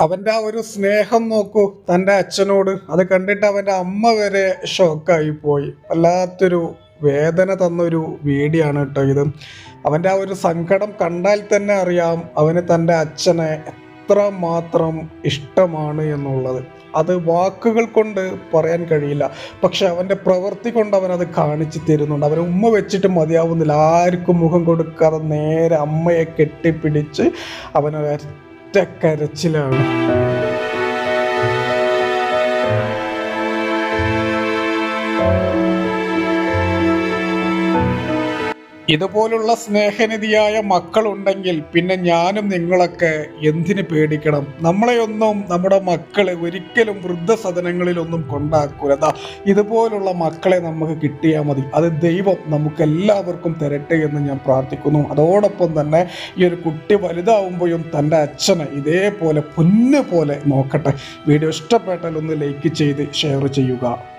അവന്റെ ആ ഒരു സ്നേഹം നോക്കൂ തന്റെ അച്ഛനോട്. അത് കണ്ടിട്ട് അവന്റെ അമ്മ വരെ ഷോക്കായി പോയി. വല്ലാത്തൊരു വേദന തന്നൊരു വീഡിയാണ് കേട്ടോ ഇത്. അവന്റെ ആ ഒരു സങ്കടം കണ്ടാൽ തന്നെ അറിയാം അവന് തന്റെ അച്ഛനെ എത്ര മാത്രം ഇഷ്ടമാണ് എന്നുള്ളത്. അത് വാക്കുകൾ കൊണ്ട് പറയാൻ കഴിയില്ല. പക്ഷെ അവന്റെ പ്രവൃത്തി കൊണ്ട് അവൻ അത് കാണിച്ചു തരുന്നുണ്ട്. അവനെ ഉമ്മ വെച്ചിട്ട് മതിയാവുന്നില്ല. ആർക്കും മുഖം കൊടുക്കാതെ നേരെ അമ്മയെ കെട്ടിപ്പിടിച്ച് টেক ছিলাম ഇതുപോലുള്ള സ്നേഹനിധിയായ മക്കളുണ്ടെങ്കിൽ പിന്നെ ഞാനും നിങ്ങളൊക്കെ എന്തിനു പേടിക്കണം? നമ്മളെയൊന്നും നമ്മുടെ മക്കളെ ഒരിക്കലും വൃദ്ധസദനങ്ങളിലൊന്നും കൊണ്ടാക്കൂല ഇതുപോലുള്ള മക്കളെ നമുക്ക് കിട്ടിയാൽ മതി. അത് ദൈവം നമുക്ക് എല്ലാവർക്കും തരട്ടെ എന്ന് ഞാൻ പ്രാർത്ഥിക്കുന്നു. അതോടൊപ്പം തന്നെ ഈ ഒരു കുട്ടി വലുതാവുമ്പോഴും തന്റെ അച്ഛനെ ഇതേപോലെ പൊന്നു പോലെ നോക്കട്ടെ. വീഡിയോ ഇഷ്ടപ്പെട്ടാൽ ഒന്ന് ലൈക്ക് ചെയ്ത് ഷെയർ ചെയ്യുക.